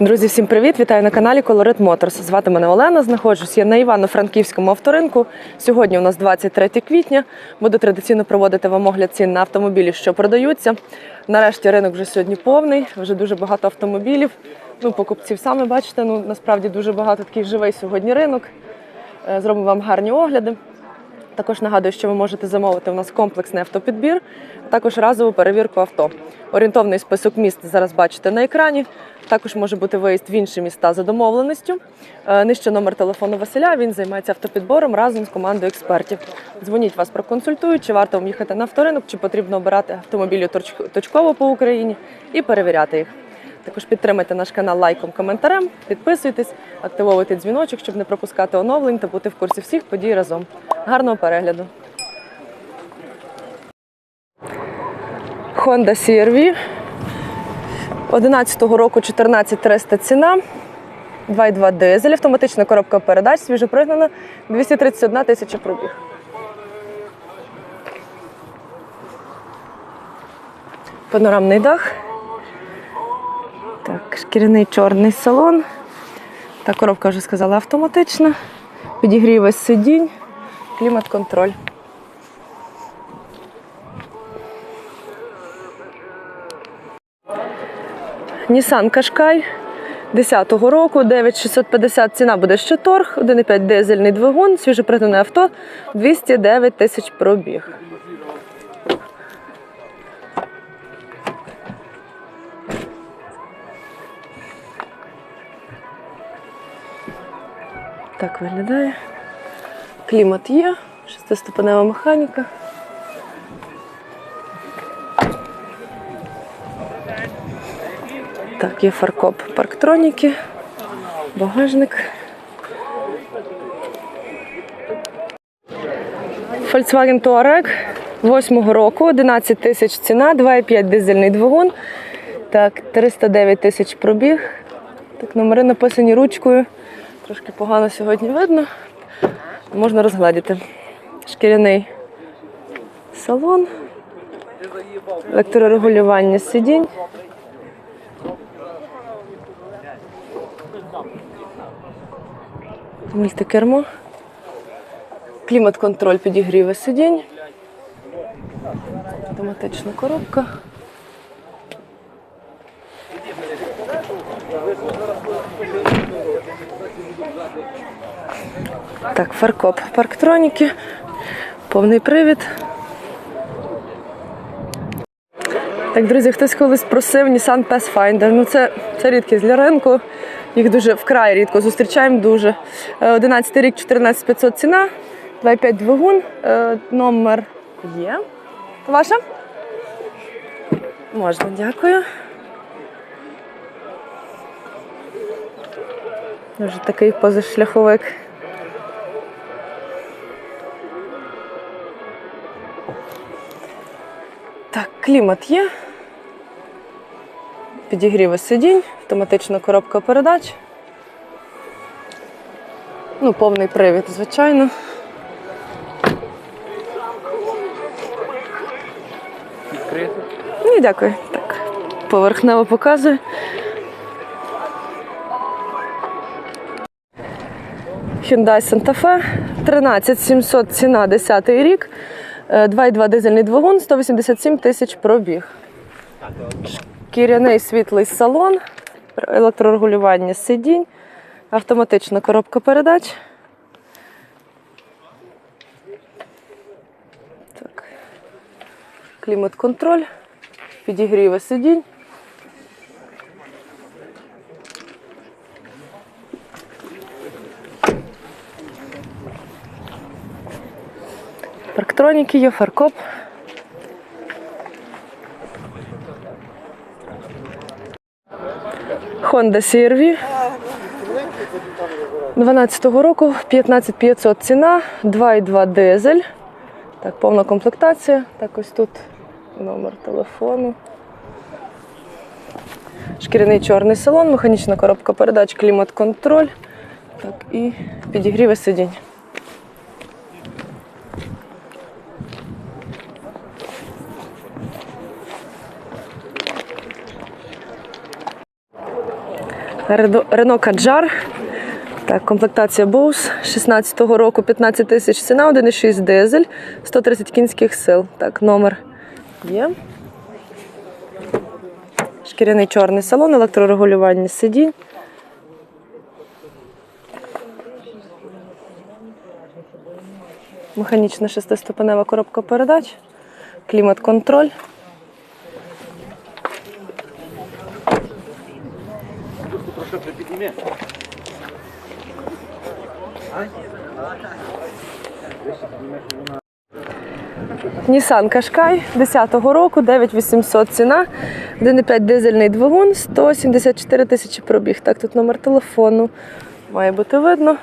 Друзі, всім привіт! Вітаю на каналі Colorit Motors. Звати мене Олена. Знаходжусь я на Івано-Франківському авторинку. Сьогодні у нас 23 квітня. Буду традиційно проводити вам огляд цін на автомобілі, що продаються. Нарешті ринок вже сьогодні повний, вже дуже багато автомобілів. Ну, покупців самі бачите, ну насправді дуже багато такий живий сьогодні ринок. Е, Зробимо вам гарні огляди. Також нагадую, що ви можете замовити у нас комплексний автопідбір, також разову перевірку авто. Орієнтовний список міст зараз бачите на екрані. Також може бути виїзд в інші міста за домовленістю. Е, Нижче номер телефону Василя. Він займається автопідбором разом з командою експертів. Дзвоніть вас проконсультують, чи варто вам їхати на авторинок, чи потрібно обирати автомобілі точ- точково по Україні і перевіряти їх. Також підтримайте наш канал лайком, коментарем, підписуйтесь, активовуйте дзвіночок, щоб не пропускати оновлень та бути в курсі всіх подій разом. Гарного перегляду. Honda CR-V 11-го року 14300 ціна. 2,2 дизель, автоматична коробка передач, свіжопригнана, 231 тисяча пробіг. Панорамний дах. Так, шкіряний чорний салон. Та коробка вже сказала автоматична. Підігрів сидінь, клімат-контроль. Nissan Qashqai 10-го року, 9650 ціна буде ще торг, 1,5 дизельний двигун, свіжопригнане авто, 209 тисяч пробіг. Так виглядає. Клімат є, шестиступенева механіка. Так, є фаркоп парктроніки, багажник. Volkswagen Touareg 8-го року, 11 тисяч ціна, 2,5 дизельний двигун. Так, 309 тисяч пробіг. Так, номери написані ручкою. Трошки погано сьогодні видно. Можна розгладіти. Шкіряний салон, електрорегулювання сидінь. Мультикермо. Клімат-контроль підігріве сидінь. Автоматична коробка. Так, фаркоп парктроніки, повний привід. Так, друзі, хтось колись просив Nissan Pathfinder. Ну, це, це рідкість для ринку. Їх дуже вкрай рідко зустрічаємо дуже. Е, 11 рік, 14500 ціна, 2,5 двигун, Е, номер є. Ваша? Можна, дякую. Дуже такий позашляховик. Так, клімат є. Підігріви сидінь, автоматична коробка передач. Ну, повний привід, звичайно. Відкрито. Ні, дякую. Так, поверхнево показую. Hyundai Santa Fe 13700 ціна 10 рік. Е, 2,2 дизельний двигун, 187 тисяч пробіг. Шкіряний світлий салон, електрорегулювання сидінь, автоматична коробка передач. Клімат-контроль, підігріви сидінь. Парктроніки є, фаркоп. Honda CR-V 12-го року, 15500 ціна, 2,2 дизель. Так, повна комплектація. Так, ось тут номер телефону. Шкіряний чорний салон, механічна коробка передач, клімат-контроль. Так, і підігріви сидінь. Рено Каджар. Так, комплектація Bose 16-го року 15 тисяч ціна, 1,6 дизель, 130 кінських сил. Так, номер є. Шкіряний чорний салон, електрорегулювання сидінь. Механічна шестиступенева коробка передач, клімат-контроль. Nissan Qashqai 10-го року, 9800 ціна, 1,5 дизельний двигун, 174 тисячі пробіг. Так, тут номер телефону має бути видно.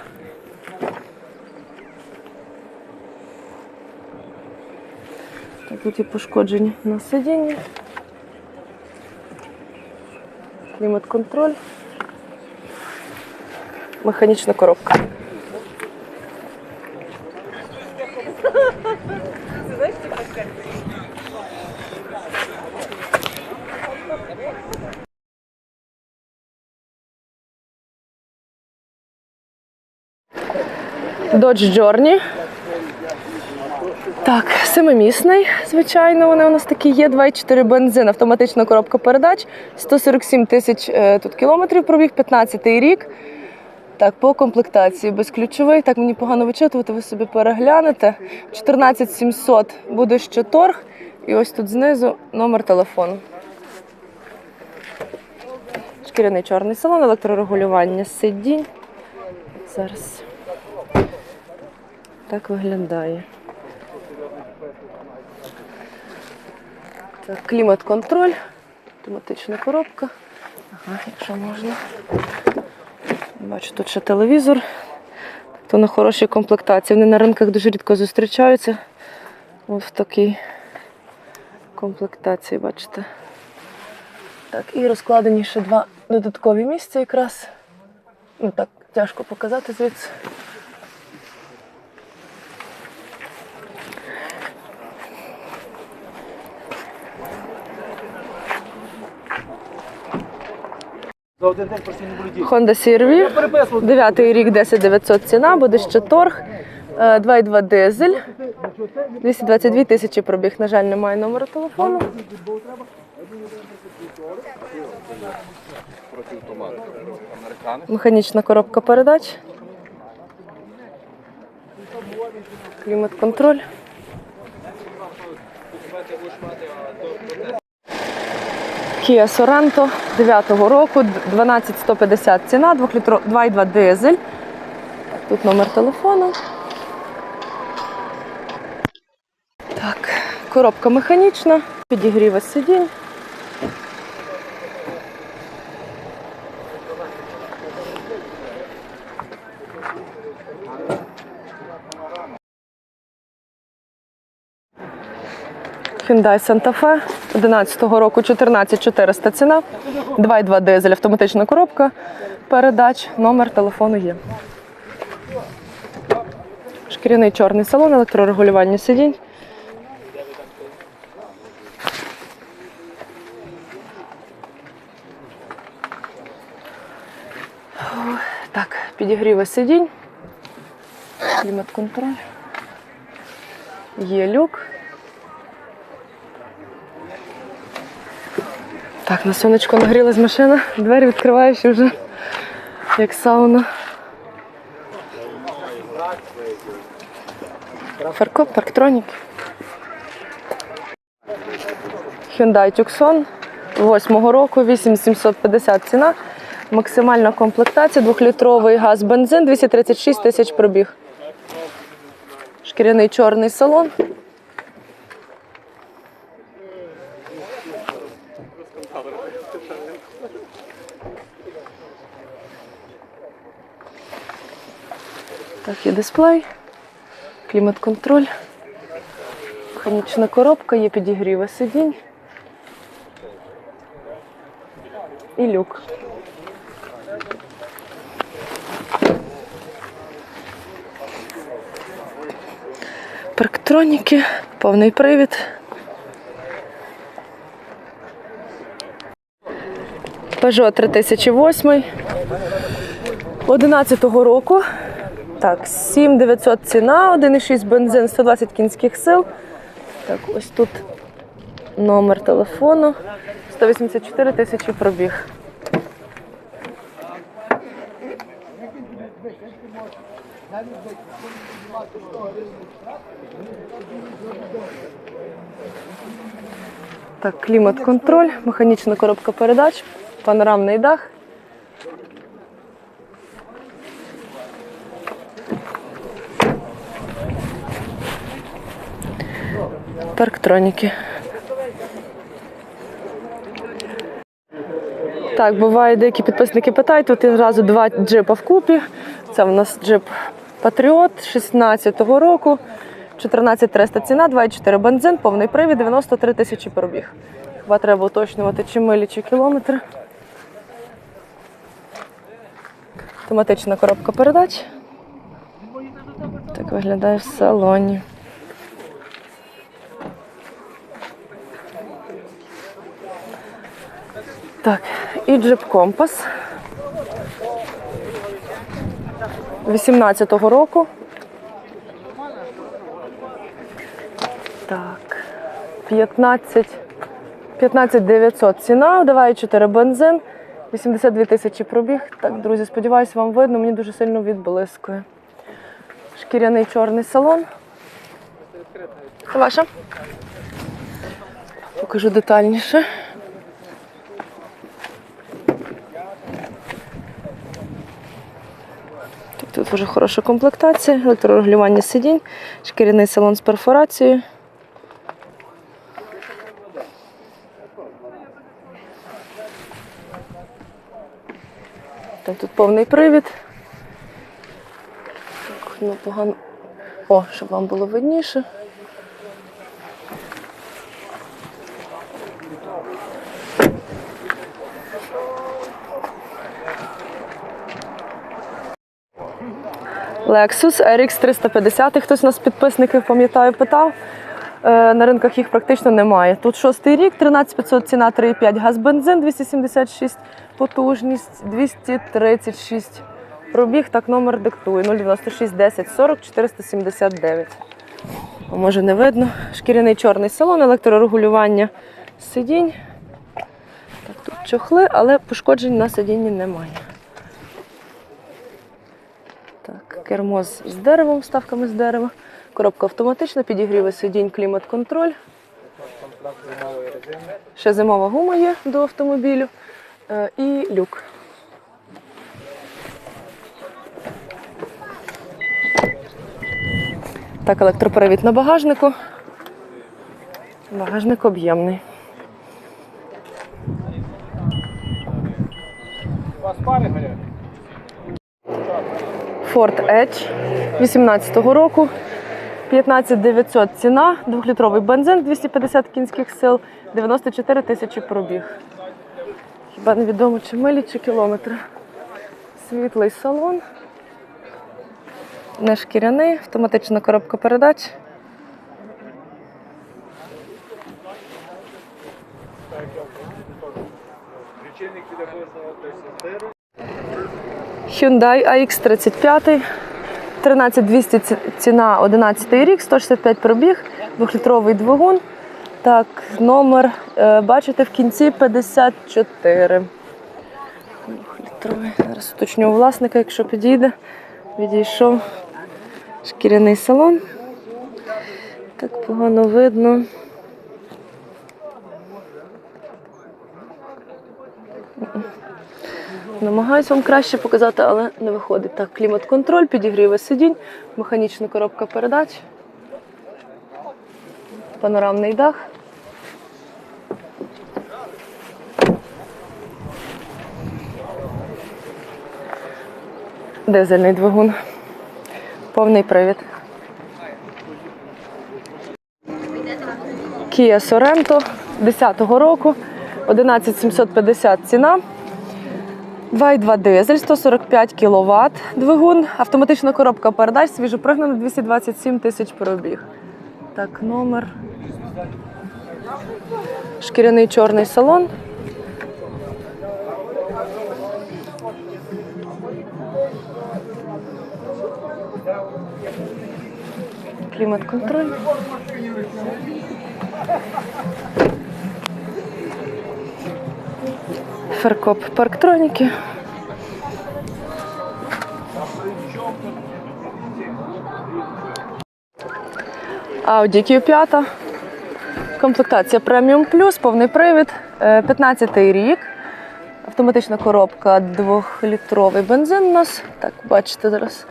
Так, тут є пошкодження на сидінні. Клімат-контроль. Механічна коробка. Dodge Journey. Так, семимісний, звичайно, вони у нас такі є. 2,4 бензин, автоматична коробка передач, 147 тисяч е, тут кілометрів пробіг, 15-й рік. Так, по комплектації безключовий. Так, мені погано вичитувати, ви собі переглянете. 14 700 буде ще торг. І ось тут знизу номер телефону. Шкіряний чорний салон, електрорегулювання сидінь. Зараз так виглядає. Так, клімат-контроль, автоматична коробка. Ага, якщо можна. Бачу, тут ще телевізор. То на хорошій комплектації. Вони на ринках дуже рідко зустрічаються. Ось в такій комплектації, бачите. Так, і розкладені ще два додаткові місця якраз. Ну так, тяжко показати звідси. Honda CR-V, 9 рік 10900 ціна, буде ще торг. Е, 2,2 дизель. 222 тисячі пробіг. На жаль, немає номеру телефону. Механічна коробка передач. Клімат-контроль. Kia Sorento 9 року, 12150 ціна, 2,2 дизель. Тут номер телефону. Так, коробка механічна, підігріва сидінь. Hyundai Santa Fe 11 року 14400 ціна, 2,2 дизель, автоматична коробка, передач, номер телефону є. Шкіряний чорний салон, електрорегулювання сидінь. Так, підігріва сидінь. Клімат-контроль. Є люк. Так, на сонечко нагрілась машина, двері відкриваєш і вже як сауна. Фаркоп, парктронік. Hyundai Tucson 8 року, 8750 ціна. Максимальна комплектація, 2-літровий газ, бензин, 236 тисяч пробіг. Шкіряний чорний салон. Є дисплей, клімат-контроль, механічна коробка, є підігріви сидінь і люк. Парктроніки, повний привід. Peugeot 3008, 11-го року. Так, 7900 ціна, 1,6 бензин, 120 кінських сил. Так, ось тут номер телефону. 184 тисячі пробіг. Так, клімат-контроль, механічна коробка передач, панорамний дах. Парктроніки. Так, буває, деякі підписники питають, тут одразу два джипа вкупі. Це в нас джип Патріот 16-го року. 14300 ціна, 2,4 бензин, повний привід, 93 тисячі пробіг. Хіба треба уточнювати, чи милі, чи кілометри. Автоматична коробка передач. Так виглядає в салоні. Так, і джип компас 18-го року. Так, 15, 15 900 ціна, 2,4 бензин, 82 тисячі пробіг. Так, друзі, сподіваюся, вам видно, мені дуже сильно відблискує. Шкіряний чорний салон. Це ваша? Покажу детальніше. Вже хороша комплектація, електрорегулювання сидінь, шкіряний салон з перфорацією. Там тут повний привід. Так, ну погано. О, щоб вам було видніше. Lexus RX 350. Хтось у нас підписників, пам'ятаю, питав. Е, На ринках їх практично немає. Тут шостий рік, 13500 ціна, 3,5 газ бензин, 276 потужність, 236 пробіг. Так, номер диктує 096 10 40 479. Може не видно. Шкіряний чорний салон, електрорегулювання сидінь. Так, тут чохли, але пошкоджень на сидінні немає. Так, кермо з деревом, вставками з дерева. Коробка автоматична, підігріви сидінь, клімат-контроль. Ще зимова гума є до автомобілю. Е, І люк. Так, електропривід на багажнику. Багажник об'ємний. У вас пари горять? Ford Edge 18-го року. 15 900 ціна, 2-літровий бензин, 250 кінських сил, 94 тисячі пробіг. Хіба невідомо, чи милі, чи кілометри. Світлий салон. Не шкіряний, автоматична коробка передач. Лічильник тобто Hyundai AX35. 13200 ціна 11 рік, 165 пробіг, 2-літровий двигун. Так, номер, е, бачите, в кінці 54. Двохлітровий. Зараз уточню власника, якщо підійде. Відійшов шкіряний салон. Так погано видно. Намагаюсь вам краще показати, але не виходить. Так, клімат-контроль, підігріви сидінь, механічна коробка передач, панорамний дах. Дизельний двигун. Повний привід. Kia Sorento 10-го року, 11750 ціна. 2,2 дизель, 145 кВт двигун, автоматична коробка передач, свіжопригнана 227 тисяч пробіг. Так, номер. Шкіряний чорний салон. Клімат контроль. Фаркоп парктроніки. Audi Q5. Комплектація Premium Plus, повний привід, 15-й рік. Автоматична коробка, 2-літровий бензин у нас. Так, бачите зараз.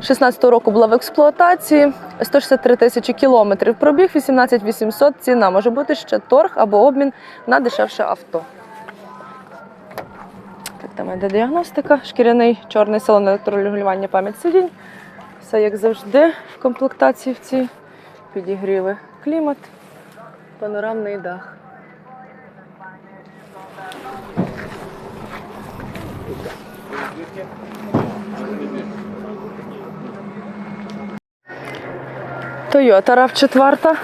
16-го року була в експлуатації, 163 тисячі кілометрів пробіг, 18 800 ціна. Може бути ще торг або обмін на дешевше авто. Там йде діагностика, шкіряний чорний салон електрорегулювання пам'ять сидінь. Все як завжди в комплектації в цій. Підігріви клімат, панорамний дах. Toyota RAV4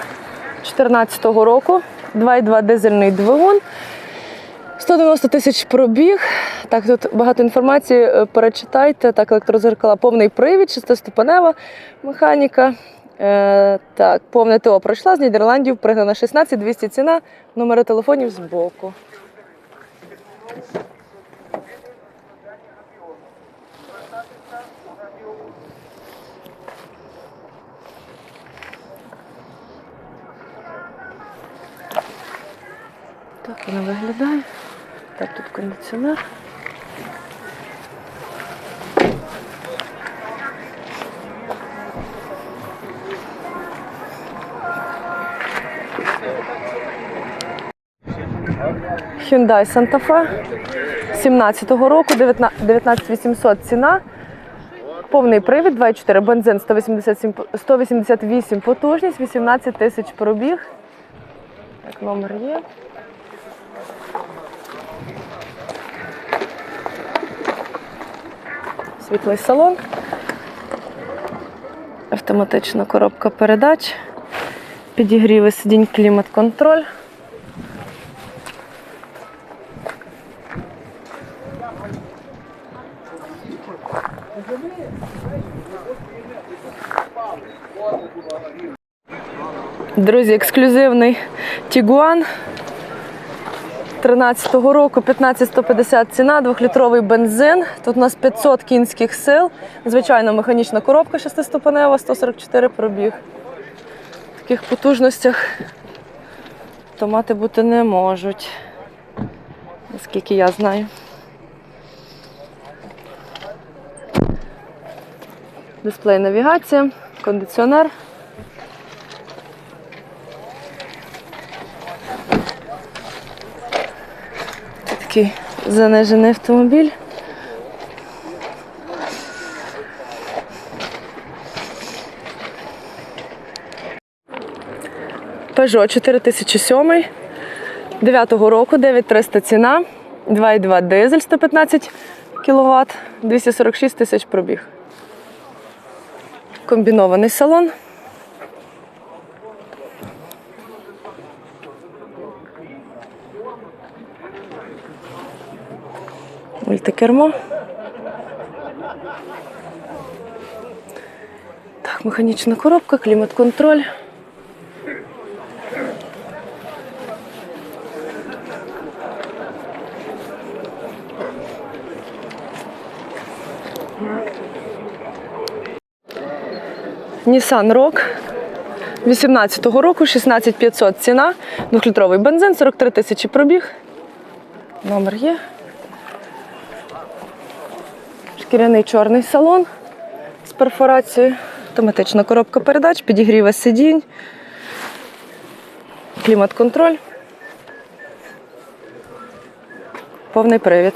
14 року, 2,2 дизельний двигун. 190 тисяч пробіг. Так, тут багато інформації. е, Перечитайте. Так, електрозеркала, повний привід, шестиступенева механіка. Е, так, повне ТО пройшла з Нідерландів, пригнана 16 200 ціна, номери телефонів збоку. Так вона виглядає. Так, тут кондиціонер. Hyundai Santa Fe 17-го року, 19 800 ціна. Повний привід, 2,4 бензин, 187, по- 188 потужність, 18 тисяч пробіг. Так, номер є. Світлий салон. Автоматична коробка передач. Підігріви сидінь, клімат-контроль. Друзі, ексклюзивний Тігуан 13-го року 15150 ціна, 2-літровий бензин. Тут у нас 500 кінських сил. Звичайно, механічна коробка 6-ступенева, 144 пробіг. В таких потужностях автомати бути не можуть, наскільки я знаю. Дисплей навігація, кондиціонер. Такий занижений автомобіль. Peugeot 4007 9-го року, 9300 ціна, 2,2 дизель 115 кВт, 246 тисяч пробіг. Комбінований салон. Мультикермо. Так, механічна коробка, клімат-контроль. Nissan Rock 18-го року, 16500 ціна, 2-літровий бензин, 43 тисячі пробіг. Номер є. Шкіряний чорний салон з перфорацією, автоматична коробка передач, підігріва сидінь, клімат-контроль, повний привід.